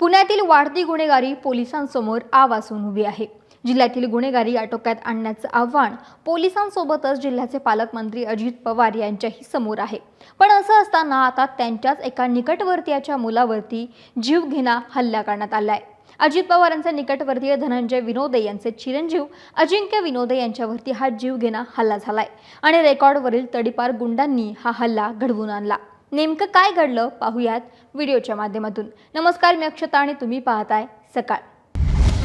पुण्यातील वाढती गुन्हेगारी पोलिसांसमोर आवासून उभी आहे. जिल्ह्यातील गुन्हेगारी आटोक्यात आणण्याचं आव्हान पोलिसांसोबतच जिल्ह्याचे पालकमंत्री अजित पवार यांच्याही समोर आहे. पण असं असताना आता त्यांच्याच एका निकटवर्तीयाच्या मुलावरती जीवघेणा हल्ला करण्यात आलाय. अजित पवार यांचे निकटवर्तीय धनंजय विनोदे यांचे चिरंजीव अजिंक्य विनोदे यांच्यावरती हा जीवघेणा हल्ला झालाय. आणि रेकॉर्डवरील तडीपार गुंडांनी हा हल्ला घडवून आणला. नेमकं काय घडलं पाहूयात व्हिडिओच्या माध्यमातून. नमस्कार मी अक्षता आणि तुम्ही पाहताय सकाळ.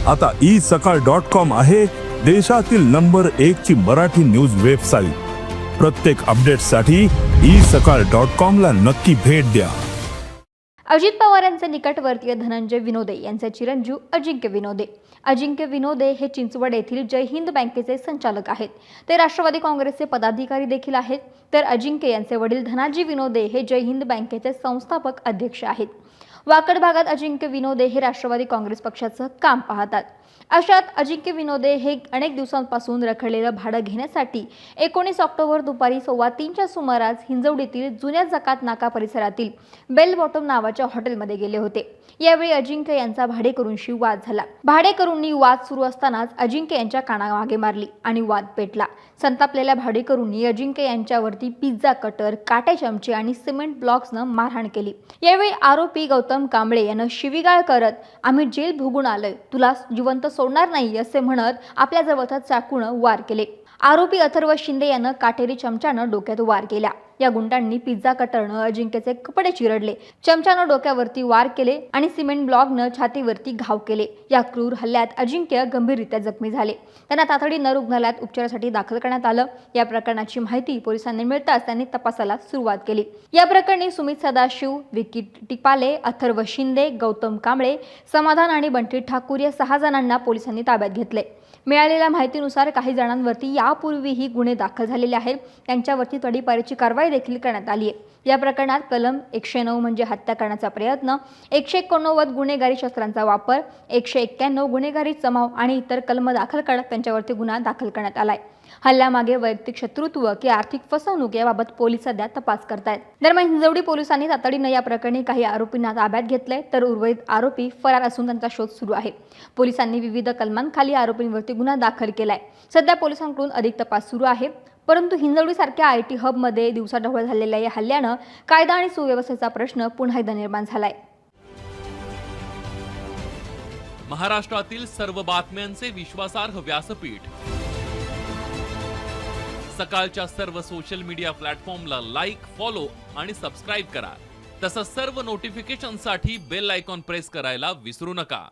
आता ई सकाळ डॉट कॉम आहे देशातील नंबर एक ची मराठी न्यूज वेबसाईट. प्रत्येक अपडेटसाठी ई सकाळ डॉट कॉम ला नक्की भेट द्या. अजित पवार यांचे निकटवर्तीय धनंजय विनोदे यांचे चिरंजीव अजिंक्य विनोदे. अजिंक्य विनोदे हे चिंचवड येथील जय हिंद बँकेचे संचालक आहेत. ते राष्ट्रवादी काँग्रेसचे पदाधिकारी देखील आहेत. तर अजिंक्य यांचे वडील धनाजी विनोदे हे जय हिंद बँकेचे संस्थापक अध्यक्ष आहेत. वाकड भागात अजिंक्य विनोदे हे राष्ट्रवादी काँग्रेस पक्षाचं काम पाहतात. अशात अजिंक्य विनोदे हे अनेक दिवसांपासून रखडलेलं भाडं घेण्यासाठी एकोणीस ऑक्टोबर दुपारी सव्वा तीनच्या सुमारास हिंजवडीतील जुन्या जकात नाका परिसरातील बेल बॉटम नावाच्या हॉटेलमध्ये गेले होते. यावेळी अजिंक्य यांचा भाडेकरूंशी वाद झाला. भाडेकरूंनी वाद सुरू असतानाच अजिंक्य यांच्या कानामागे मारली आणि वाद पेटला. संतापलेल्या भाडेकरूंनी अजिंक्य यांच्यावरती पिझ्झा कटर काटे चमचे आणि सिमेंट ब्लॉक्सनं मारहाण केली. यावेळी आरोपी गौतम कांबळे यानं शिवीगाळ करत आम्ही जेल भोगून आलोय. तुला जिवंत सोडणार नाही असे म्हणत आपल्या जवळचा चाकूनं वार केले. आरोपी अथर्व शिंदे यानं काटेरी चमच्यानं डोक्यात वार केला. या गुंडांनी पिझ्झा कटरनं अजिंक्यचे कपडे चिरडले. चमच्यानं डोक्यावरती वार केले आणि सिमेंट ब्लॉकनं छातीवरती घाव केले. या क्रूर हल्ल्यात अजिंक्य गंभीररित्या जखमी झाले. त्यांना तातडीनं रुग्णालयात उपचारासाठी दाखल करण्यात आलं. या प्रकरणाची माहिती पोलिसांनी मिळताच त्यांनी तपासाला सुरुवात केली. या प्रकरणी सुमित सदाशिव विकी टिपाले अथर्व शिंदे गौतम कांबळे समाधान आणि बंटी ठाकूर या सहा जणांना पोलिसांनी ताब्यात घेतले मिळालेल्या माहितीनुसार काही जणांवरती यापूर्वीही गुन्हे दाखल झालेले आहेत. त्यांच्यावरती तडीपारीची कारवाई देखील करण्यात आली आहे. या प्रकरणात कलम एकशे नऊ म्हणजे हत्या करण्याचा प्रयत्न एकशे एकोणनव्वद गुन्हेगारी शस्त्रांचा वापर एकशे एक्क्याण्णव गुन्हेगारी जमाव आणि इतर कलम दाखल करण्यात त्यांच्यावरती गुन्हा दाखल करण्यात आलाय. हल्ल्यामागे वैयक्तिक शत्रुत्व की आर्थिक फसवणूक याबाबत पोलीस सध्या तपास करतायत. दरम्यान हिंजवडी पोलिसांनी तातडीनं या प्रकरणी काही आरोपींना ताब्यात घेतलंय तर उर्वरित आरोपी फरार असून त्यांचा शोध सुरू आहे. पोलिसांनी विविध कलमांखाली आरोपींवरती गुन्हा दाखल केलाय. सध्या पोलिसांकडून अधिक तपास सुरू आहे. परंतु हिंजवडीसारख्या आय टी हबमध्ये दिवसाढवळ झालेल्या या हल्ल्यानं कायदा आणि सुव्यवस्थेचा प्रश्न पुन्हा एकदा निर्माण झालाय. महाराष्ट्रातील सर्व बातम्यांचे विश्वासार्ह व्यासपीठ. सकाळच्या सर्व सोशल मीडिया प्लॅटफॉर्मला लाईक फॉलो आणि सबस्क्राईब करा. तसंच सर्व नोटिफिकेशनसाठी बेल आयकॉन प्रेस करायला विसरू नका.